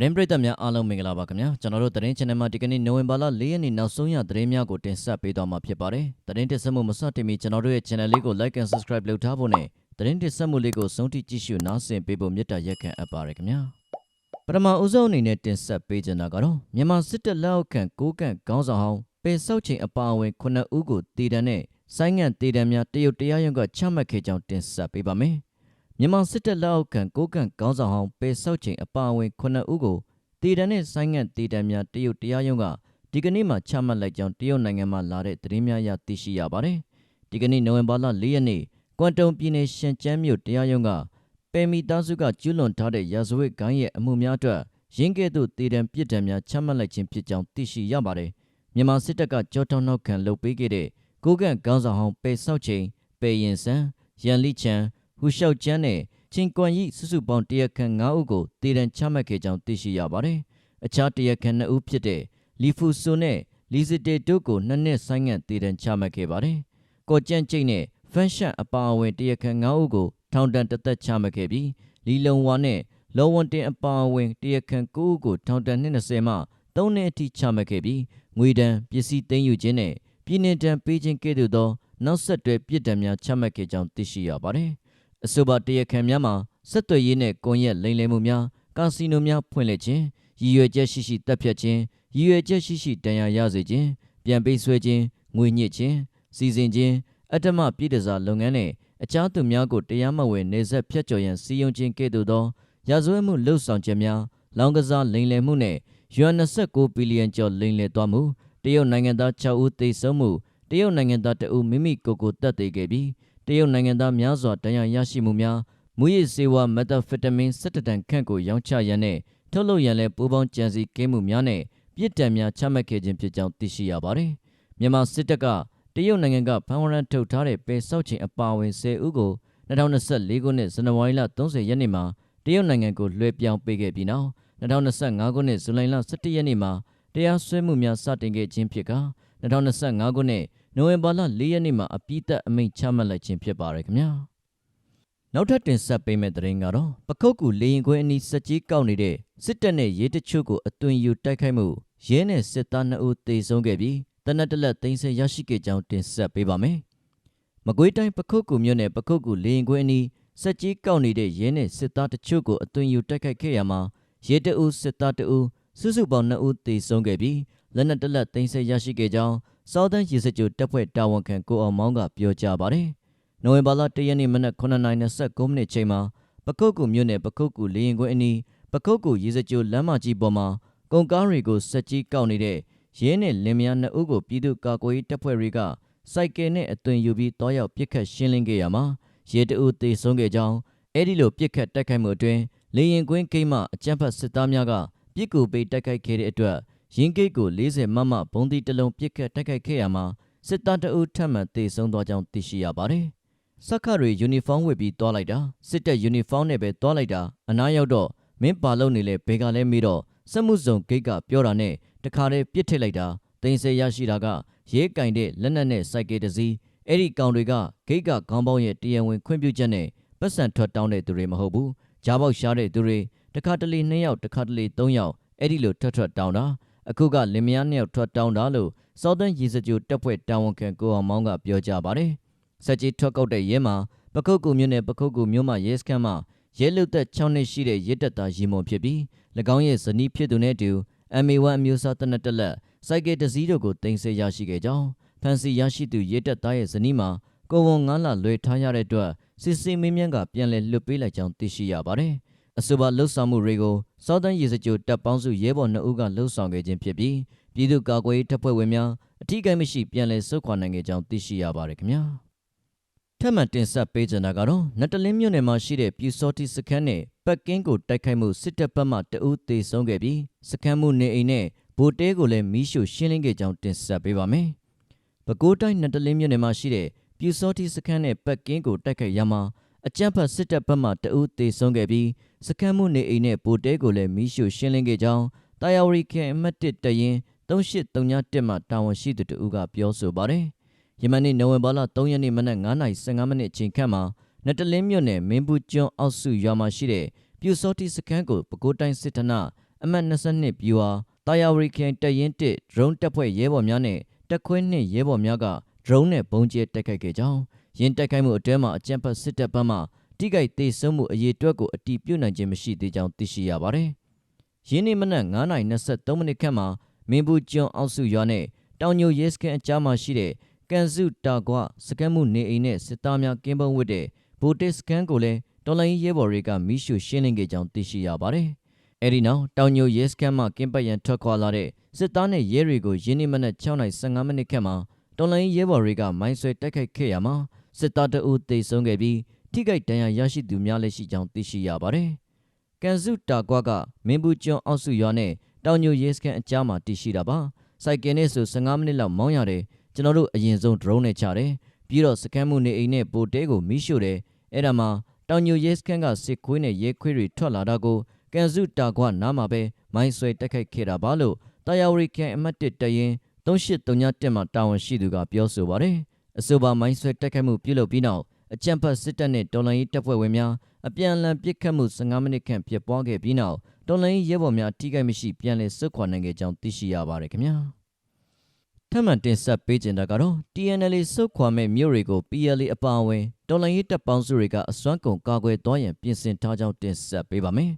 သတင်းပရိသတ်များအားလုံးမင်္ဂလာပါခင်ဗျာကျွန်တော်တို့သတင်း channel မှာဒီကနေ့နိုဝင်ဘာလ၄ရက်နေ့နောက်ဆုံးရသတင်းများကိုတင်ဆက်ပေးသွားမှာဖြစ်ပါတယ်သတင်းတင်ဆက်မှုမစတင်မီကျွန်တော်တို့ရဲ့ channel လေးကို like and subscribe လုပ်ထားဖို့နဲ့သတင်းတင်ဆက်မှုလေးကိုဆုံးထိကြည့်ရှုနားဆင်ပေးဖို့မေတ္တာရက်ခံအပ်ပါတယ်ခင်ဗျာပထမအဦးဆုံးအနေနဲ့တင်ဆက်ပေးချင်တာကတော့မြန်မာစစ်တပ်လက်အောက်ခံကိုးကန့်ခေါင်းဆောင်ဟောင်းပေဆောက်ချိန်အပါအဝင်9ဦးကိုတည်တံတဲ့ဆိုင်းငံ့တည်တံများတရုတ်တရားရုံးကချမှတ်ခဲ့ကြောင်းတင်ဆက်ပေးပါမယ် မြန်မာစစ်တပ်လက်အောက်ခံကိုးကန့်ခေါင်းဆောင်ဟောင်းပေဆောက်ချိန်အပါအဝင်9ဦးကိုတည်တံနဲ့ဆိုင်းငံ့တည်တံများတရုတ်တရားရုံးကဒီကနေ့မှချမှတ်လိုက်ကြောင်းတရုတ်နိုင်ငံမှလာတဲ့သတင်းများအရသိရှိရပါတယ်။ဒီကနေ့နိုဝင်ဘာလ၄ရက်နေ့ကွမ်တုံပြည်နယ်ရှန်ကျန်းမြို့တရားရုံးကပယ်မီသားစုကကျူးလွန်ထားတဲ့ရာဇဝတ်ဂိုင်းရဲ့အမှုများအတွက်ရင်းကဲ့သို့တည်တံပြစ်ဒဏ်များချမှတ်လိုက်ခြင်းဖြစ်ကြောင်းသိရှိရပါတယ်။မြန်မာစစ်တပ်ကကြောထောက်နောက်ခံလုပ်ပေးခဲ့တဲ့ကိုကန့်ကောင်းဆောင်ဟောင်းပေဆောက်ချိန်ပေရင်ဆန်ရန်လိချန် ဟူရှောက်ကျန်းနဲ့ချင်းကွမ်ရီစုစုပေါင်းတရားခံ9ဦးကိုတည်တံချမှတ်ခဲ့ကြောင်းသိရှိရပါတယ်။အခြားတရားခံ2ဦးဖြစ်တဲ့လီဖူဆိုနဲ့လီစစ်တေတို့ကိုနှစ်နှစ်ဆိုင်ငံ့တည်တံချမှတ်ခဲ့ပါတယ်။ကော်ကြန့်ကျိတ်နဲ့ဖန်ရှန့်အပါအဝင်တရားခံ9ဦးကိုထောင်ဒဏ်တစ်သက်ချမှတ်ခဲ့ပြီးလီလုံဝါနဲ့လောဝန်တင်အပါအဝင်တရားခံ9ဦးကိုထောင်ဒဏ်20မှ3နှစ်အထိချမှတ်ခဲ့ပြီးငွေဒဏ်ပစ္စည်းသိမ်းယူခြင်းနဲ့ပြည်နှင်ဒဏ်ပေးခြင်းကဲ့သို့သောနောက်ဆက်တွဲပြစ်ဒဏ်များချမှတ်ခဲ့ကြောင်းသိရှိရပါတယ်။ အဆိုပါတရားခံများမှာဆက်သွယ်ရေးနဲ့ကွန်ရက်လိမ်လည်မှုများကာစီနိုများဖွင့်လှစ်ခြင်းရည်ရွယ်ချက်ရှိရှိတပ်ဖြတ်ခြင်းရည်ရွယ်ချက်ရှိရှိတန်ရာရစေခြင်းပြန်ပေးဆွဲခြင်းငွေညစ်ခြင်းစီစဉ်ခြင်းအတ္တမပြည်တစားလုပ်ငန်းနဲ့အခြားသူများကိုတရားမဝင်နေဆက်ဖြတ်ကျော်ရန်စီယုံခြင်းကဲ့သို့သောရာဇဝတ်မှုလှုပ်ဆောင်ခြင်းများလောင်ကစားလိမ်လည်မှုနဲ့ယွမ်29ဘီလီယံကျော်လိမ်လည်သွားမှုတရုတ်နိုင်ငံသား6ဦးသေဆုံးမှုတရုတ်နိုင်ငံသားတအုပ်မိမိကိုယ်ကိုတတ်သိခဲ့ပြီး တရုတ်နိုင်ငံသားများစွာတရားရရှိမှုများမူရစ်စေဝါမက်တာဖက်တမင်17တန်ခန့်ကိုရောင်းချရန်နဲ့ထုတ်လုပ်ရန်လည်းပူးပေါင်းကြံစည်ကင်းမှုများနဲ့ပြစ်ဒဏ်များချမှတ်ခဲ့ခြင်းဖြစ်ကြောင်းသိရှိရပါတယ်။မြန်မာစစ်တပ်ကတရုတ်နိုင်ငံကဖမ်းဝရမ်းထုတ်ထားတဲ့ပယ်ဆောက်ချိန်အပါအဝင်10ဦးကို2024ခုနှစ်ဇန်နဝါရီလ30ရက်နေ့မှာတရုတ်နိုင်ငံကိုလွှဲပြောင်းပေးခဲ့ပြီးနောက်2025ခုနှစ်ဇူလိုင်လ17ရက်နေ့မှာတရားစွဲမှုများစတင်ခဲ့ခြင်းဖြစ်က2025ခုနှစ် နိုဝင်ဘာလ4ရက်နေ့မှာအပြည့်သက်အမိန့်ချမှတ်လိုက်ခြင်းဖြစ်ပါတယ်ခင်ဗျာနောက်ထပ်တင်ဆက်ပေးမယ့်သတင်းကတော့ပခုတ်ကူလေရင်ခွဲအနီးစက်ကြီးကောက်နေတဲ့စစ်တပ်နဲ့ရဲတချို့ကိုအသွင်ယူတိုက်ခိုက်မှုရဲနဲ့စစ်သား2ဦးသေဆုံးခဲ့ပြီးတနက်တလက်သိမ်းဆည်းရရှိခဲ့ကြောင်းတင်ဆက်ပေးပါမယ်မကွေးတိုင်းပခုတ်ကူမြို့နယ်ပခုတ်ကူလေရင်ခွဲအနီးစက်ကြီးကောက်နေတဲ့ရဲနဲ့စစ်သားတချို့ကိုအသွင်ယူတိုက်ခိုက်ခဲ့ရမှာရဲတအုပ်စစ်သားတအုပ်စုစုပေါင်း2ဦးသေဆုံးခဲ့ပြီးလက်နက်တလက်သိမ်းဆည်းရရှိခဲ့ကြောင်း စောသန်းရေစကြိုတပ်ဖွဲ့တာဝန်ခံကိုအောင်မောင်းကပြောကြားပါတယ်။နိုဝင်ဘာလ၁ရက်နေ့မနက်9:29မိနစ်ချိန်မှာပကုတ်ကူမြို့နယ်ပကုတ်ကူလေရင်ခွဲအနီးပကုတ်ကူရေစကြိုလမ်းမကြီးပေါ်မှာကုန်ကားတွေကိုစက်ကြီးကောက်နေတဲ့ရဲနဲ့လင်မယားနှစ်ဦးကိုပြည်သူ့ကာကွယ်ရေးတပ်ဖွဲ့တွေကစိုက်ကယ်နဲ့အသွင်ယူပြီးတောရောက်ပစ်ခတ်ရှင်းလင်းခဲ့ရမှာရဲတအုပ်သေဆုံးခဲ့ကြောင်းအဲ့ဒီလိုပစ်ခတ်တိုက်ခိုက်မှုအတွင်းလေရင်ကွင်းကိမှအကြမ်းဖက်စစ်သားများကပြစ်ကူပေးတိုက်ခိုက်ခဲ့တဲ့အတွက် ရင်းဂိတ်ကို40မမဘုံဒီတလုံးပစ်ခတ်တိုက်ခိုက်ခဲ့ရမှာစစ်သားတအုပ်ထပ်မံသေဆုံးသွားကြောင်းသိရှိရပါတယ်။စက္ခတွေယူနီဖောင်းဝတ်ပြီးတွားလိုက်တာစစ်တပ်ယူနီဖောင်းနဲ့ပဲတွားလိုက်တာအနားရောက်တော့မင်းပါလုံနေလေဘေကလည်းမေးတော့စက်မှုစုံဂိတ်ကပြောတာနဲ့တခါတည်းပြစ်ထစ်လိုက်တာတင်စေရရှိတာကရဲကင်တဲ့လက်နက်နဲ့စိုက်ကယ်တစ်စီးအဲ့ဒီကောင်တွေကဂိတ်ကခေါင်းပေါင်းရဲ့တရားဝင်ခွင့်ပြုချက်နဲ့ပတ်စံထွက်တောင်းတဲ့သူတွေမဟုတ်ဘူးကြားပေါက်ရှားတဲ့သူတွေတခါတလေ2ယောက်တခါတလေ3ယောက်အဲ့ဒီလိုထွက်ထွက်တောင်းတာ အခုကလင်မယားနှစ်ယောက်ထွက်တောင်းတာလို့စောသန်းရေစကြိုတက်ဖွဲ့တာဝန်ခံကိုအောင်မောင်းကပြောကြပါတယ်။စက်ကြီးထွက်ကောက်တဲ့ရဲမှာပခုတ်ကူမြို့နယ်ပခုတ်ကူမြို့မှာရဲစခန်းမှာရဲလူသက်6နှစ်ရှိတဲ့ရဲတပ်သားရီမွန်ဖြစ်ပြီး၎င်းရဲ့ဇနီးဖြစ်သူနဲ့အတူ MA1 အမျိုးအစားတနက်တက်လက်စိုက်ကယ်တစ်စီးတို့ကိုတင်ဆက်ရရှိခဲ့ကြောင်းဖန်စီရရှိသူရဲတပ်သားရဲ့ဇနီးမှာကိုဝန်9လလွေထားရတဲ့အတွက်စစ်စစ်မင်းမြန်းကပြန်လည်လွတ်ပေးလိုက်ကြောင်းသိရှိရပါတယ်။ အဆိုပါလှုပ်ဆောင်မှုတွေကိုစောသန်းရေစကြိုတပ်ပေါင်းစုရဲဘော်2ဦးကလှုပ်ဆောင်ခဲ့ခြင်းဖြစ်ပြီးပြည်သူ့ကာကွယ်ရေးတပ်ဖွဲ့ဝင်များအထူးကိမရှိပြန်လည်ဆုတ်ခွာနိုင်ခဲ့ကြောင်းသိရှိရပါတယ်ခင်ဗျာထပ်မံတင်ဆက်ပေးကြတာကတော့နတလင်းမြို့နယ်မှာရှိတဲ့ပြူစောတိစခန်းနဲ့ပတ်ကင်းကိုတိုက်ခိုက်မှုစစ်တပ်ဘက်မှတအူးသေဆုံးခဲ့ပြီးစခန်းမှုနေအိမ်နဲ့ဗိုလ်တဲကိုလည်းမီးရှို့ရှင်းလင်းခဲ့ကြောင်းတင်ဆက်ပေးပါမယ်ပဲခူးတိုင်းနတလင်းမြို့နယ်မှာရှိတဲ့ပြူစောတိစခန်းနဲ့ပတ်ကင်းကိုတိုက်ခိုက်ရမှာ အကြမ်းဖက်စစ်တပ်ဘက်မှတအူးသေဆုံးခဲ့ပြီးစခန်းမှုနေအိမ်နဲ့ပိုတဲကိုလည်းမီးရှို့ရှင်းလင်းခဲ့ကြောင်းတာယာဝရီခင်အမှတ်1တရင်3831မှတာဝန်ရှိသူတဦးကပြောဆိုပါတယ်။ယမန်နေ့နိုဝင်ဘာလ3ရက်နေ့မနက်9:15မိနစ်အချိန်ခန့်မှာနတလင်းမြို့နယ်မင်းဘူးကျွန်းအောက်စုရွာမှာရှိတဲ့ပြူစောတိစခန်းကိုပဲခူးတိုင်းစစ်ဌာနအမှတ်22ပြူဟာတာယာဝရီခရိုင်တပ်ရင်း1ဒရုန်းတပ်ဖွဲ့ရဲဘော်များနဲ့တပ်ခွဲနှင့်ရဲဘော်များကဒရုန်းနဲ့ပုံကျဲတိုက်ခိုက်ခဲ့ကြောင်း ယင်းတိုက်ခိုက်မှုအတွဲမှာအကြမ်းဖက်စစ်တပ်ဘက်မှတိကြိုက်သေးဆုံးမှုအရေးအတွက်ကိုအတီးပြုတ်နိုင်ခြင်းမရှိသေးကြောင်းသိရှိရပါတယ်။ယင်းနေ့မနက်9:23မိနစ်ခန့်မှာမင်းဘူးကျွန်းအောက်စုရွာနဲ့တောင်ညိုရဲစခန်းအကြားမှာရှိတဲ့ကန်စုတာကွစကမ်းမှုနေအိမ်နဲ့စစ်သားများကင်းပုံဝတ်တဲ့ဗိုလ်တစ်စခန်းကိုလည်းတော်လိုင်းရဲဘော်တွေကမိရှုရှင်းလင်းခဲ့ကြောင်းသိရှိရပါတယ်။အဲဒီနောက်တောင်ညိုရဲစခန်းမှကင်းပတ်ရန်ထွက်ခွာလာတဲ့စစ်သားနဲ့ရဲတွေကိုယင်းနေ့မနက်6:15မိနစ်ခန့်မှာတော်လိုင်းရဲဘော်တွေကမိုင်းဆွဲတိုက်ခိုက်ခဲ့ရမှာ စစ်သားတအုပ်သေဆုံးခဲ့ပြီးထိခိုက်ဒဏ်ရာရရှိသူများလည်းရှိကြောင်းသိရှိရပါတယ်။ကန်စုတာကွကမင်းဘူးကျွန်းအောက်စုရွာနဲ့တောင်ညိုရဲစခန်းအကြားမှာတည်ရှိတာပါ။စိုက်ကင်နဲ့ဆို15မိနစ်လောက်မောင်းရတယ်။ကျွန်တော်တို့အရင်ဆုံး drone နဲ့ချတယ်။ပြီးတော့စကန်မှုနေအိမ်နဲ့ပိုတဲကိုမိရှို့တယ်။အဲ့ဒါမှတောင်ညိုရဲစခန်းကစစ်ခွေးနဲ့ရဲခွေးတွေထွက်လာတာကိုကန်စုတာကွနားမှာပဲမိုင်းဆွဲတိုက်ခိုက်ခဲ့တာပါလို့တာယာဝရီကန်အမှတ်1တရင်3831မှာတာဝန်ရှိသူကပြောဆိုပါတယ်။ အဆိုပါမိုင်းဆွဲတိုက်ခိုက်မှုပြုလုပ်ပြီးနောက်အကြံဖတ်စစ်တပ်နဲ့တော်လှန်ရေးတပ်ဖွဲ့ဝင်များအပြန်အလှန်ပစ်ခတ်မှု15မိနစ်ခန့်ဖြစ်ပွားခဲ့ပြီးနောက်တော်လှန်ရေးရဲဘော်များထိခိုက်မရှိပြန်လည်ဆုတ်ခွာနိုင်ခဲ့ကြောင်းသိရှိရပါတယ်ခင်ဗျာထပ်မံတင်ဆက်ပေးကြတာကတော့ TNL ဆုတ်ခွာမဲ့မြို့တွေကို PLA အပါအဝင်တော်လှန်ရေးတပ်ပေါင်းစုတွေကအစွမ်းကုန်ကာကွယ်သွားရန်ပြင်ဆင်ထားကြောင်းတင်ဆက်ပေးပါမယ်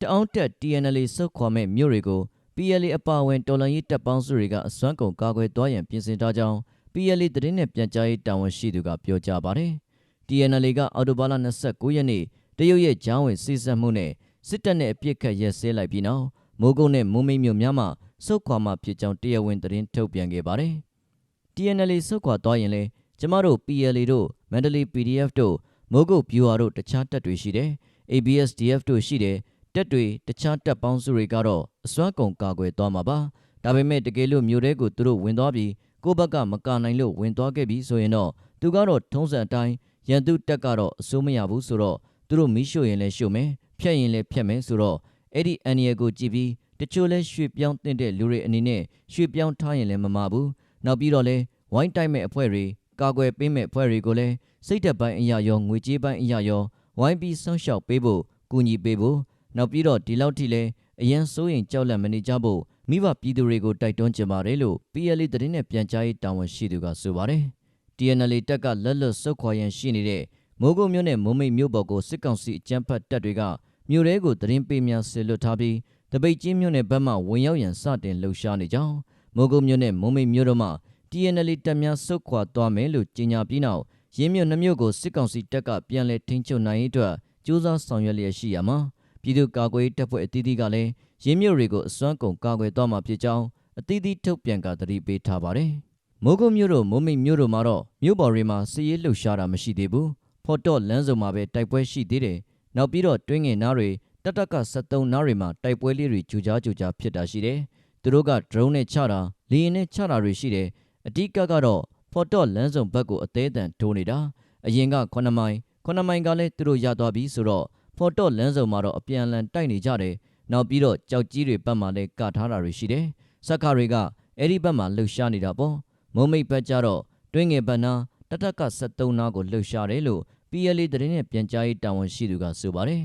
တအောင်တက် TNL ဆုတ်ခွာမဲ့မြို့တွေကို PLA အပါအဝင်တော်လှန်ရေးတပ်ပေါင်းစုတွေကအစွမ်းကုန်ကာကွယ်သွားရန်ပြင်ဆင်ထားကြောင်း PLA သတင်းနဲ့ပြန်ကြားရေးတာဝန်ရှိသူကပြောကြားပါတယ်။ TNL ကအော်တိုဘာလ29ရက်နေ့တရုတ်ရဲ့ဂျောင်းဝင်စီစက်မှုနဲ့စစ်တပ်နဲ့အပြစ်ခတ်ရက်စဲလိုက်ပြီးနောက်မိုးကုတ်နဲ့မုံမိတ်မြို့များမှစုတ်ခွာမှဖြစ်ကြောင်းတရားဝင်သတင်းထုတ်ပြန်ခဲ့ပါတယ်။ TNL စုတ်ခွာသွားရင်လေကျမတို့ PLA တို့မန္တလေး PDF တို့မိုးကုတ်ဗျူဟာတို့တခြားတပ်တွေရှိတယ်။ ABSDF တို့ရှိတယ်တက်တွေတခြားတပ်ပေါင်းစုတွေကတော့အစွမ်းကုန်ကာကွယ်သွားမှာပါဒါပေမဲ့တကယ်လို့မြို့ထဲကိုသူတို့ဝင်သွားပြီး ကိုယ့်ဘက်ကမကာနိုင်လို့ဝင်သွားခဲ့ပြီဆိုရင်တော့သူကတော့ထုံးစံအတိုင်းရန်သူတက်ကတော့အစိုးမရဘူးဆိုတော့သူတို့မီးရှို့ရင်လည်းရှို့မယ်ဖြတ်ရင်လည်းဖြတ်မယ်ဆိုတော့အဲ့ဒီအန်ရီယကိုကြည့်ပြီးတချို့လဲရွှေ့ပြောင်းတင်တဲ့လူတွေအနေနဲ့ရွှေ့ပြောင်းထားရင်လည်းမမဘူးနောက်ပြီးတော့လဲဝိုင်းတိုက်မဲ့အဖွဲ့တွေကာကွယ်ပေးမဲ့အဖွဲ့တွေကိုလည်းစိတ်သက်ပိုင်းအရာရောငွေကြေးပိုင်းအရာရောဝိုင်းပြီးဆောင်းလျှောက်ပေးဖို့ကူညီပေးဖို့နောက်ပြီးတော့ဒီလောက်ထိလဲအရန်စိုးရင်ကြောက်လန့်မနေကြဖို့ မိဘပြည်သူတွေကိုတိုက်တွန်းကြပါတယ်လို့ PLA သတင်းနဲ့ပြန်ကြားရေးတာဝန်ရှိသူကဆိုပါတယ်။ TNL တက်ကလက်လွတ်ဆုတ်ခွာရန်ရှိနေတဲ့မိုးကုတ်မြို့နဲ့မုံမိတ်မြို့ပေါ်ကိုစစ်ကောင်စီအကြမ်းဖက်တပ်တွေကမြို့ရဲကိုသတင်းပေးများဆစ်လွတ်ထားပြီးတပိတ်ချင်းမြို့နယ်ဘက်မှဝင်ရောက်ရန်စတင်လှုပ်ရှားနေကြောင်းမိုးကုတ်မြို့နဲ့မုံမိတ်မြို့တို့မှ TNL တပ်များဆုတ်ခွာသွားမယ်လို့ကြေညာပြီးနောက်ရင်းမြို့နှမြို့ကိုစစ်ကောင်စီတပ်ကပြန်လည်ထိန်းချုပ်နိုင်ရေးအတွက်စ조사ဆောင်ရွက်လျက်ရှိရမှာ ပြည်သူ့ကာကွယ်ရေးတပ်ဖွဲ့အသီးသီးကလည်းရင်းမြစ်တွေကိုအစွမ်းကုန်ကာကွယ်သွားမှာဖြစ်ကြောင်းအသီးသီးထုတ်ပြန်ကသတိပေးထားပါတယ်။မိုးကုတ်မြို့တို့မိုးမိတ်မြို့တို့မှာတော့မြို့ပေါ်တွေမှာစစ်ရေးလှုပ်ရှားတာမရှိသေးဘူး။ဖော်တော့လမ်းစုံမှာပဲတိုက်ပွဲရှိသေးတယ်။နောက်ပြီးတော့တွင်းငင်နားတွေတတက်က73နားတွေမှာတိုက်ပွဲလေးတွေကြိုကြားကြိုကြားဖြစ်တာရှိတယ်။သူတို့က drone နဲ့ချတာလေယာဉ်နဲ့ချတာတွေရှိတယ်။အဓိကကတော့ဖော်တော့လမ်းစုံဘက်ကိုအသေးအံထိုးနေတာ။အရင်က9မိုင်9မိုင်ကလည်းသူတို့ရသွားပြီဆိုတော့ ဖော်တော့လမ်းစုံမှာတော့အပြန်အလှန်တိုက်နေကြတယ်နောက်ပြီးတော့ကြောက်ကြီးတွေဘက်မှာလည်းကထားတာတွေရှိတယ်စက်ခါတွေကအဲ့ဒီဘက်မှာလှုပ်ရှားနေတာပေါ့မုံမိတ်ဘက်ကျတော့တွင်းငယ်ဘက်နာတတက်က73နာကိုလှုပ်ရှားတယ်လို့ PLA သတင်းနဲ့ပြန်ကြားရေးတာဝန်ရှိသူကဆိုပါတယ်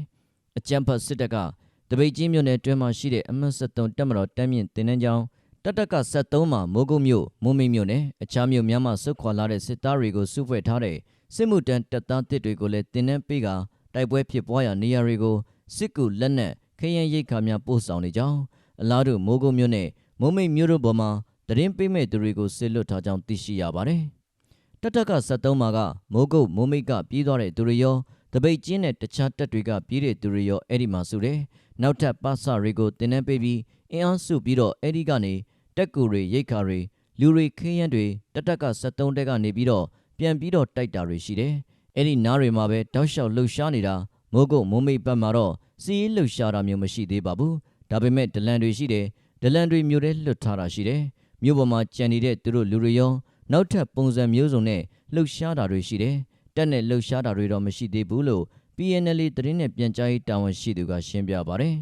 အကြံဖတ်စစ်တပ်ကတပိတ်ချင်းမြို့နယ်တွင်းမှာရှိတဲ့အမှတ်73တက်မတော်တမ်းမြင့်တင်နှန်းကြောင်းတတက်က73မှာမိုးကုတ်မြို့မုံမိတ်မြို့နယ်အခြားမြို့များမှာစုခွာလာတဲ့စစ်သားတွေကိုစုဖွဲ့ထားတဲ့စစ်မှုတန်းတပ်သားတစ်တွေကိုလည်းတင်နှန်းပေးက တိုက်ပွဲဖြစ်ပွားရာနေရာတွေကိုစစ်ကူလက်နက်ခရမ်းရိတ်ခါများပို့ဆောင်နေကြောင်းအလားတူမိုးကုတ်မြို့နဲ့မုံမိတ်မြို့တို့ပေါ်မှာတရင်ပေးမဲ့သူတွေကိုစစ်လွတ်ထားကြောင်းသိရှိရပါတယ်။တက်တက်က73မှာကမိုးကုတ်မိုးမိတ်ကပြေးသွားတဲ့သူတွေရောတပိတ်ကျင်းတဲ့တခြားတက်တွေကပြေးတဲ့သူတွေရောအဲ့ဒီမှာစုတယ်။နောက်ထပ်ပါစတွေကိုတင်နှန်းပေးပြီးအင်အားစုပြီးတော့အဲ့ဒီကနေတက်ကူတွေရိတ်ခါတွေလူတွေခင်းရန်တွေတက်တက်က73တက်ကနေပြီးတော့ပြန်ပြီးတော့တိုက်တာတွေရှိတယ်။ အဲ့ဒီနားတွေမှာပဲတောက်လျှောက်လှုပ်ရှားနေတာမိုးကုတ်မိုးမိတ်ဘက်မှာတော့စီးရေးလှုပ်ရှားတာမျိုးမရှိသေးပါဘူးဒါပေမဲ့ဒလန်တွေရှိတယ်ဒလန်တွေမျိုးထဲလွတ်ထားတာရှိတယ်မြို့ပေါ်မှာကြံနေတဲ့သူတို့လူတွေရောနောက်ထပ်ပုံစံမျိုးစုံနဲ့လှုပ်ရှားတာတွေရှိတယ်တက်နဲ့လှုပ်ရှားတာတွေတော့မရှိသေးဘူးလို့ PNL သတင်းနဲ့ပြန်ကြားရေးတာဝန်ရှိသူကရှင်းပြပါတယ်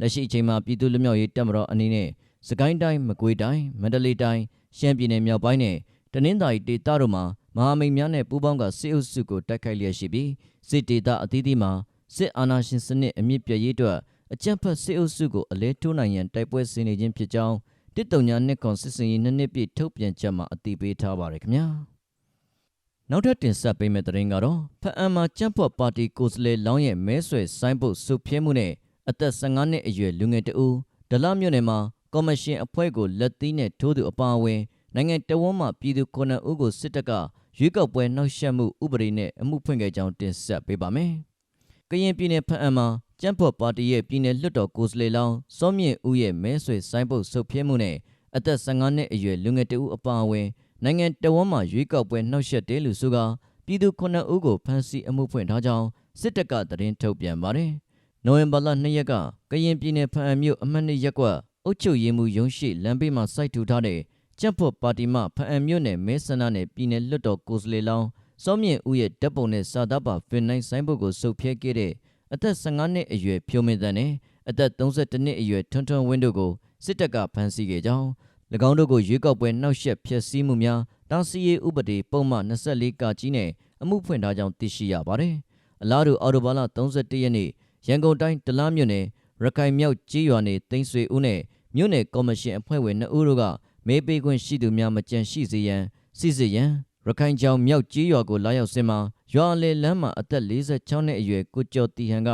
လက်ရှိအချိန်မှာပြည်သူ့လူမျိုးရေးတပ်မတော်အနေနဲ့စကိုင်းတိုင်းမကွေးတိုင်းမန္တလေးတိုင်းရှမ်းပြည်နယ်မြောက်ပိုင်းနဲ့တနင်္သာရီဒေသတို့မှာ မဟာမိတ်များနဲ့ပူးပေါင်းကစစ်အုပ်စုကိုတိုက်ခိုက်လျက်ရှိပြီးစစ်ဒေသအသီးသီးမှာစစ်အာဏာရှင်စနစ်အမြင့်ပြည့်ရေးအတွက်အအကြမ်းဖက်စစ်အုပ်စုကိုအလဲထိုးနိုင်ရန်တိုက်ပွဲဆင်နေခြင်းဖြစ်ကြောင်းတစ်တုံညာနှစ်ခွန်စစ်စင်ရေးနှစ်နှစ်ပြည့်ထုတ်ပြန်ချက်မှာအတည်ပြုထားပါတယ်ခင်ဗျာနောက်ထပ်တင်ဆက်ပေးမယ့်သတင်းကတော့ဖအံမှာကြမ်းဖော်ပါတီကိုယ်စားလှယ်လောင်းရဲ့မဲဆွယ်ဆိုင်းပုတ်စုပြဲမှုနဲ့အသက်15နှစ်အရွယ်လူငယ်တဦးဒလမြို့နယ်မှာကော်မရှင်အဖွဲ့ကိုလက်သီးနဲ့ထိုးသူအပါအဝင်နိုင်ငံတော်ဝန်မှပြည်သူခုနှစ်ဦးကိုစစ်တပ်က ရွေးကောက်ပွဲနှောက်ယှက်မှုဥပဒေနဲ့အမှုဖွင့်ခဲ့ကြောင်းတင်ဆက်ပေးပါမယ်။ကရင်ပြည်နယ်ဖအံမှာကျန်းဖော်ပါတီရဲ့ပြည်နယ်လွှတ်တော်ကိုယ်စားလှယ်လောင်းစောမြင့်ဦးရဲ့မဲဆွယ်ဆိုင်းပုတ်ဆုတ်ပြဲမှုနဲ့အသက်15နှစ်အရွယ်လူငယ်တဦးအပါအဝင်နိုင်ငံတော်ဝန်မှရွေးကောက်ပွဲနှောက်ယှက်တယ်လို့ဆိုကာပြည်သူခုနှစ်ဦးကိုဖမ်းဆီးအမှုဖွင့်ထားကြောင်းစစ်တပ်ကသတင်းထုတ်ပြန်ပါတယ်။နိုဝင်ဘာလ2ရက်ကကရင်ပြည်နယ်ဖအံမြို့အမှတ်2ရပ်ကွက်အုပ်ချုပ်ရေးမှူးရုံးရှိလမ်းဘေးမှာစိုက်ထူထားတဲ့ ကျပ်ဖို့ပါတီမှဖအံမြို့နယ်မဲဆန္ဒနယ်ပြည်နယ်လွှတ်တော်ကိုယ်စားလှယ်လောင်းစောမြင့်ဦးရဲ့တပ်ပုံနဲ့စာသားပါဖင်နိုင်ဆိုင်ဘုတ်ကိုစုပ်ဖြဲခဲ့တဲ့အသက်15နှစ်အရွယ်ဖြိုးမင်းတန်းနဲ့အသက်32နှစ်အရွယ်ထွန်းထွန်းဝင်းတို့ကိုစစ်တပ်ကဖမ်းဆီးခဲ့ကြောင်း၎င်းတို့ကိုရွေးကောက်ပွဲနှောက်ယှက်ဖျက်ဆီးမှုများတားဆီးရေးဥပဒေပုံမှန်24ကကြီးနဲ့အမှုဖွင့်ထားကြောင်းသိရှိရပါတယ်။အလားတူအော်တိုဘာလ31ရက်နေ့ရန်ကုန်တိုင်းတလားမြို့နယ်ရခိုင်မြောက်ကြီးရွာနေသိန်းဆွေဦးနဲ့မြို့နယ်ကော်မရှင်အဖွဲ့ဝင်2ဦးတို့က မေးပေးခွင့်ရှိသူများမကြံရှိစေရန်စီစစ်ရန်ရခိုင်ကျောင်မြောက်ကြီးရွာကိုလာရောက်စင်မှာရွာလေလမ်းမှာအသက်46နှစ်အရွယ်ကိုကျော်တီဟန်က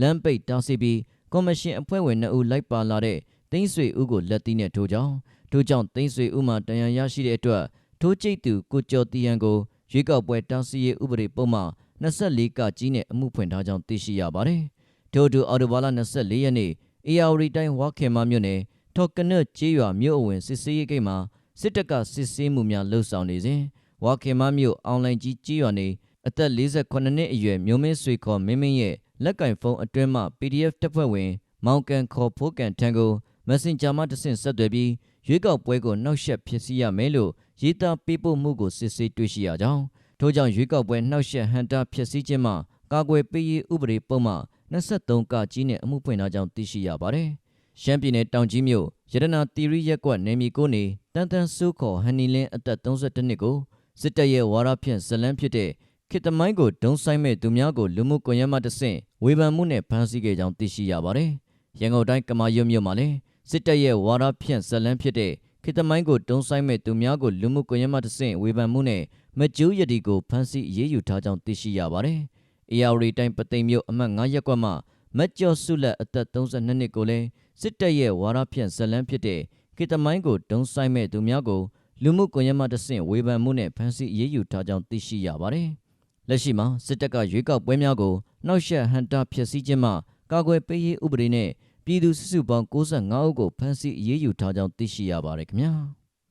လမ်းပိတ်တားဆီးပြီးကော်မရှင်အဖွဲ့ဝင်2ဦးလိုက်ပါလာတဲ့သိန်းဆွေဦးကိုလက်သီးနဲ့ထိုးကြောင်းထို့ကြောင့်သိန်းဆွေဦးမှတန်ရန်ရရှိတဲ့အတွက်ထိုးကျိတ်သူကိုကျော်တီဟန်ကိုရွေးကောက်ပွဲတားဆီးရေးဥပဒေပုံမှန်24ကကြီးနဲ့အမှုဖွင့်ထားကြောင်းသိရှိရပါတယ်။ထို့အတူအော်တိုဘာလ24ရက်နေ့အေယာဝတီတိုင်းဝါခင်မမြို့နယ် ထော်ကနွတ်ကျေးရွာမြို့အဝင်စစ်စေးရေးဂိတ်မှာစစ်တပ်ကစစ်ဆေးမှုများလှုပ်ဆောင်နေစဉ်ဝါခင်မမြို့အောင်လိုင်ကြီးကျေးရွာနေအသက်48နှစ်အရွယ်မျိုးမင်းဆွေခေါ်မင်းမင်းရဲ့လက်ကင်ဖုန်းအတွင်းမှ PDF တပ်ဖွဲ့ဝင် မောင်ကန်ခေါ်ဖိုးကန်ထံကို Messenger မှတဆင့်ဆက်သွယ်ပြီးရွေးကောက်ပွဲကိုနှောက်ယှက်ဖြစ်စီရမယ်လို့ရေးသားပေးပို့မှုကိုစစ်ဆေးတွေ့ရှိရကြောင်းထို့ကြောင့်ရွေးကောက်ပွဲနှောက်ယှက်ဟန်တာဖြစ်စီခြင်းမှကာကွယ်ပေးရေးဥပဒေပုံမှ23ကကြီးနဲ့အမှုဖွင့်ထားကြောင်းသိရှိရပါတယ်။ ရှမ်းပြည်နယ်တောင်ကြီးမြို့ရတနာတီရီရက်ကွက်နေမီကိုနေတန်တန်ဆိုးခေါ်ဟန်နီလင်းအသက်32နှစ်ကိုစစ်တပ်ရဲ့ဝါရဖြန့်ဇလန်းဖြစ်တဲ့ခေတမိုင်းကိုဒုံဆိုင်မဲ့သူများကိုလူမှုကွန်ရက်မှတဆင့်ဝေဖန်မှုနဲ့ဖမ်းဆီးခဲ့ကြောင်းသိရှိရပါတယ်။ရန်ကုန်တိုင်းကမာရွတ်မြို့မှာလည်းစစ်တပ်ရဲ့ဝါရဖြန့်ဇလန်းဖြစ်တဲ့ခေတမိုင်းကိုဒုံဆိုင်မဲ့သူများကိုလူမှုကွန်ရက်မှတဆင့်ဝေဖန်မှုနဲ့မကျူးရတီကိုဖမ်းဆီးအရေးယူထားကြောင်းသိရှိရပါတယ်။ AR တိုင်းပသိမ်မြို့အမှတ်9ရပ်ကွက်မှ မတ်ကျော်စုလက်အသက်32နှစ်ကိုလည်းစစ်တပ်ရဲ့ဝါရဖြန့်ဇလန်းဖြစ်တဲ့ခေတမိုင်းကိုဒုံဆိုင်မဲ့သူများကိုလူမှုကွန်ရက်မှတဆင့်ဝေဖန်မှုနဲ့ဖမ်းဆီးအရေးယူထားကြောင်းသိရှိရပါတယ်။လက်ရှိမှာစစ်တပ်ကရွေးကောက်ပွဲများကိုနှောက်ယှက်ဟန်တာဖျက်ဆီးခြင်းမှကာကွယ်ပေးရေးဥပဒေနဲ့ပြည်သူစုစုပေါင်း65ဦးကိုဖမ်းဆီးအရေးယူထားကြောင်းသိရှိရပါတယ်ခင်ဗျာ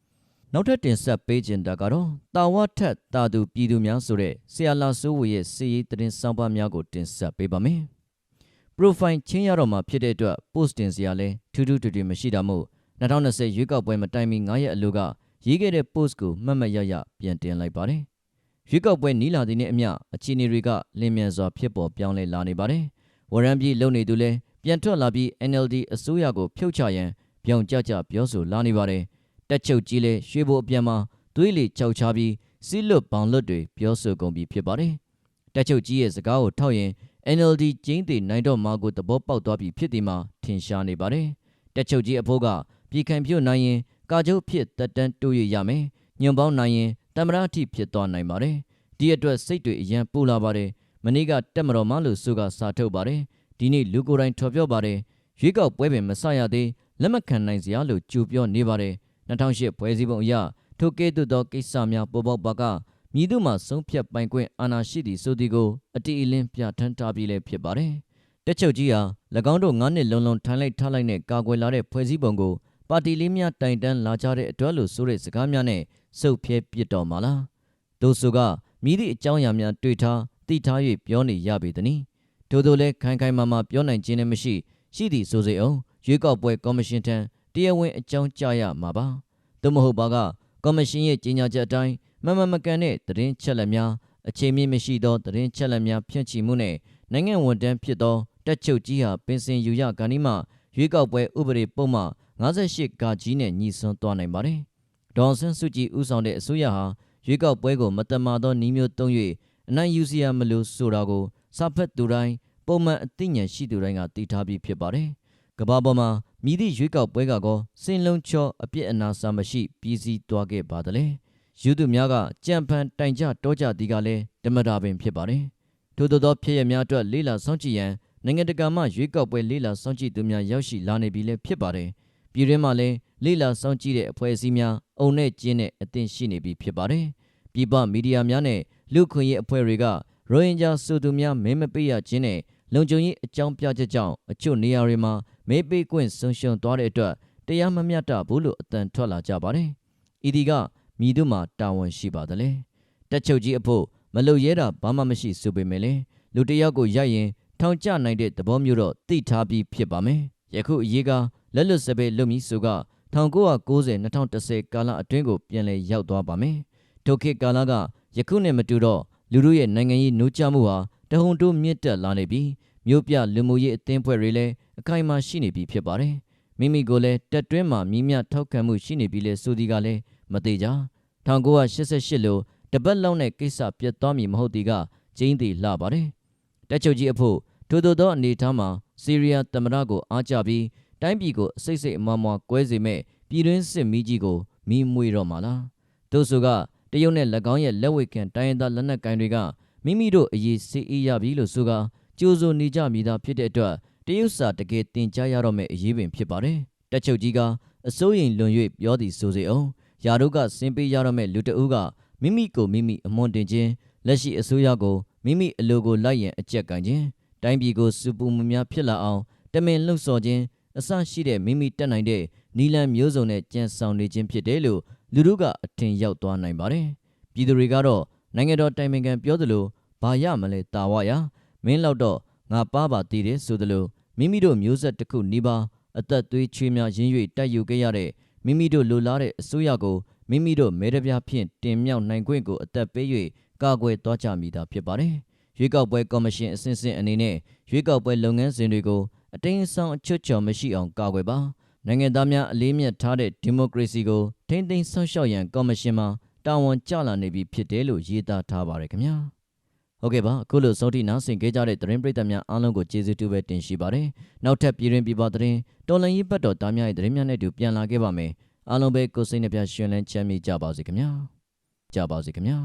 ။နောက်ထပ်တင်ဆက်ပေးခြင်းတာကတော့တာဝထက်တာသူပြည်သူများဆိုတဲ့ဆရာလာစိုးဝေရဲ့စီရေးသတင်းဆောင်ပါများကိုတင်ဆက်ပေးပါမယ်။ profile ချင်းရတော့မှာဖြစ်တဲ့အတွက် post တင်စရာလဲထူးထူးထွေထွေမရှိတာမို့2020ရွေးကောက်ပွဲမတိုင်မီ9ရက်အလိုကရေးခဲ့တဲ့ post ကိုမှတ်မှတ်ရရပြန်တင်လိုက်ပါတယ်။ရွေးကောက်ပွဲနီးလာတဲ့နေ့အမျှအခြေအနေတွေကလင်းမြန်စွာဖြစ်ပေါ်ပြောင်းလဲလာနေပါတယ်။ဝရမ်းပြည်လုံနေသူလဲပြန်ထွက်လာပြီး NLD အစိုးရကိုဖြုတ်ချရန်ပြောင်ကြကြပြောဆိုလာနေပါတယ်။တက်ချုပ်ကြီးလဲရွှေဘိုအပြန်မှာသွေးလေချောက်ချပြီးစီးလွတ်ဘောင်လွတ်တွေပြောဆိုကုန်ပြီဖြစ်ပါတယ်။တက်ချုပ်ကြီးရဲ့စကားကိုထောက်ရင် NLD ကျင်းသေးနိုင်တော့မှာကိုသဘောပေါက်သွားပြီဖြစ်ဒီမှာထင်ရှားနေပါတယ်။တက်ချုပ်ကြီးအဖို့ကပြည်ခံပြုတ်နိုင်ရင်ကာကျုပ်ဖြစ်တက်တန်းတိုးရရမယ်ညွန်ပေါင်းနိုင်ရင်တမရအထိဖြစ်သွားနိုင်ပါတယ်ဒီအတွက်စိတ်တွေအရန်ပူလာပါတယ်မနေ့ကတက်မတော်မလို့ဆိုကစာထုတ်ပါတယ်ဒီနေ့လူကိုယ်တိုင်ထော်ပြောပါတယ်ရွေးကောက်ပွဲပင်မဆရသေးလက်မခံနိုင်စရာလို့ကြိုပြောနေပါတယ်2008ပွဲစည်းပုံအရထိုကဲ့သို့သောကိစ္စများပေါ်ပေါက်ပါက မြည်သူမှဆုံးဖြတ်ပိုင်ခွင့်အာဏာရှိသည့်ဆိုသည်ကိုအတိအလင်းပြဋ္ဌာန်းထားပြီးလည်းဖြစ်ပါတယ်တက်ချုပ်ကြီးဟာ၎င်းတို့9နှစ်လုံးလုံးထိုင်လိုက်ထားလိုက်နဲ့ကာကွယ်လာတဲ့ဖွဲ့စည်းပုံကိုပါတီလေးများတိုင်တန်းလာကြတဲ့အတွက်လို့ဆိုတဲ့စကားများနဲ့စုပ်ဖြဲပစ်တော်မှာလားတို့ဆိုကမိသည့်အကြောင်းအရာများတွေ့ထားသိထား၍ပြောနေရပေသည်။ထို့သောလည်းခိုင်ခိုင်မာမာပြောနိုင်ခြင်းလည်းမရှိရှိသည့်ဆိုစေအောင်ရွေးကောက်ပွဲကော်မရှင်ထံတရားဝင်အကြောင်းကြားရမှာပါ။သို့မဟုတ်ပါကကော်မရှင်ရဲ့ကြေညာချက်အတိုင်း မမမကန်တဲ့သတင်းချက်လက်များအခြေမြင့်မရှိသောသတင်းချက်လက်များဖြန့်ချီမှုနဲ့နိုင်ငံဝန်ထမ်းဖြစ်သောတက်ချုပ်ကြီးဟာပင်စင်ယူရဂန္ဒီမှရွေးကောက်ပွဲဥပဒေပုံမှန်58ကကြီးနဲ့ညီစွန်းသွားနိုင်ပါတယ်။ဒေါ်ဆန်းစုကြည်ဦးဆောင်တဲ့အစိုးရဟာရွေးကောက်ပွဲကိုမတမာသောနှီးမျိုးသုံး၍အနိုင်ယူစီရမလို့ဆိုတာကိုစာဖက်သူတိုင်းပုံပုံမှန်အသိဉာဏ်ရှိသူတိုင်းကသိထားပြီးဖြစ်ပါတယ်။ကမ္ဘာပေါ်မှာမြည်သည့်ရွေးကောက်ပွဲကကောစင်လုံးချောအပြစ်အနာစာမရှိ ပြည်စည်းသွားခဲ့ပါသလဲ။ ယူသူများကကြံဖန်တိုင်ကြတောကြသည်ကလည်းဓမ္မတာပင်ဖြစ်ပါတယ်။ထို့သောသောဖြစ်ရများအတွက်လေးလာစောင့်ကြည့်ရန်နိုင်ငံတကာမှရွေးကောက်ပွဲလေးလာစောင့်ကြည့်သူများရောက်ရှိလာနေပြီလည်းဖြစ်ပါတယ်။ပြည်တွင်းမှာလည်းလေးလာစောင့်ကြည့်တဲ့အဖွဲ့အစည်းများအုံနဲ့ကျင်းတဲ့အသင့်ရှိနေပြီဖြစ်ပါတယ်။ပြည်ပမီဒီယာများနဲ့လူခွင့်ရေးအဖွဲ့တွေကရိုဟင်ဂျာဆိုသူများမဲမပေးရခြင်းနဲ့လုံခြုံရေးအကြောင်းပြချက်ကြောင့်အချို့နေရာတွေမှာမဲပေးခွင့်ဆုံးရှုံးသွားတဲ့အတွက်တရားမမျှတဘူးလို့အတန်ထွက်လာကြပါတယ်။ဤဒီက မြည်သူမှာတာဝန်ရှိပါတယ်လေ။တက်ချုပ်ကြီးအဖို့မလုံရဲတာဘာမှမရှိဆိုပေမဲ့လေလူတစ်ယောက်ကိုရိုက်ရင်ထောင်ကျနိုင်တဲ့သဘောမျိုးတော့သိထားပြီးဖြစ်ပါမယ်။ယခုအရေးကလက်လွတ်စပယ်လွတ်မီဆိုက1990-2010ကာလအတွင်းကိုပြန်လည်ရောက်သွားပါမယ်။ထိုခေတ်ကာလကယခုနဲ့မတူတော့လူတို့ရဲ့နိုင်ငံရေးနှိုးချမှုဟာတဟုန်တိုးမြင့်တက်လာနေပြီးမြို့ပြလူမှုရေးအသင်းဖွဲ့တွေလည်းအခိုင်အမာရှိနေပြီဖြစ်ပါတယ်။မိမိကိုလည်းတက်တွင်းမှာမြင်းမြထောက်ခံမှုရှိနေပြီလေဆိုဒီကလည်း မသေးကြ1988လို့တပတ်လောက်နဲ့ကိစ္စပြတ်သွားမည်မဟုတ်ဒီကကျင်းသေးလှပါတယ်။တက်ချုပ်ကြီးအဖို့ထို့သောသောအနေထားမှာစီးရီးယားသမ္မတကိုအားကြပြီးတိုင်းပြည်ကိုအစိတ်စိတ်အမွားမွားကွဲစေမဲ့ပြည်တွင်းစစ်မီးကြီးကိုမီးမွေတော့မှာလားတို့ဆိုကတရုတ်နဲ့၎င်းရဲ့လက်ဝဲခံတိုင်းရင်းသားလက်နက်ကိုင်တွေကမိမိတို့အရေးစေအေးရပြီလို့ဆိုကကြိုးစိုးနေကြမိသားဖြစ်တဲ့အတွက်တရုတ်စာတကယ်တင်ကြားရတော့မယ့်အရေးပင်ဖြစ်ပါတယ်တက်ချုပ်ကြီးကအစိုးရင်လွန်၍ပြောသည်ဆိုစေအောင် ယာတို့ကစင်ပေးရတော့မယ့်လူတအုပ်ကမိမိကိုမိမိအမွန်တင်ခြင်းလက်ရှိအစိုးရကိုမိမိအလိုကိုလိုက်ရန်အကြက်ကန်ခြင်းတိုင်းပြည်ကိုစူပူမှုများဖြစ်လာအောင်တမင်လှုပ်ဆော်ခြင်းအဆရှိတဲ့မိမိတက်နိုင်တဲ့နီလန်မျိုးစုံနဲ့ကြံဆောင်နေခြင်းဖြစ်တယ်လို့လူတို့ကအထင်ရောက်သွားနိုင်ပါတယ်။ပြည်သူတွေကတော့နိုင်ငံတော်တိုင်ပင်ခံပြောသလိုဘာရမလဲတာဝရမင်းလောက်တော့ငါပါပါတည်တယ်ဆိုသလိုမိမိတို့မျိုးဆက်တစ်ခုနီးပါးအသက်သွေးချွေးများရင်း၍တိုက်ယူခဲ့ရတဲ့ မိမိတို့လိုလားတဲ့အစိုးရကိုမိမိတို့မဲတပြားဖြင့်တင်မြှောက်နိုင်ခွင့်ကိုအသက်ပေး၍ကာကွယ်သွားကြမိတာဖြစ်ပါတယ်။ရွေးကောက်ပွဲကော်မရှင်အစဉ်စဉ်အနေနဲ့ရွေးကောက်ပွဲလုပ်ငန်းစဉ်တွေကိုအတင်းအဆောင်အချွတ်ချော်မရှိအောင်ကာကွယ်ပါနိုင်ငံသားများအလေးမြတ်ထားတဲ့ဒီမိုကရေစီကိုထိမ့်သိမ်းဆောက်ရှောက်ရန်ကော်မရှင်မှတာဝန်ကျလာနေပြီဖြစ်တယ်လို့ရေးသားထားပါတယ်ခင်ဗျာ ဟုတ်ကဲ့ပါအခုလိုစောတိနာဆင်ခဲ့ကြတဲ့သတင်းပရိသတ်များအားလုံးကိုကျေးဇူးတူပဲတင်ရှိပါတယ်နောက်ထပ်ပြည်တွင်ပြည်ပသတင်းတော်လန်ရေးပတ်တော်သားများရဲ့သတင်းများနဲ့အတူပြန်လာခဲ့ပါမယ်အားလုံးပဲကိုယ်စိတ်နှပြရှင်လန်းချမ်းမြေ့ကြပါစေခင်ဗျာကြပါစေခင်ဗျာ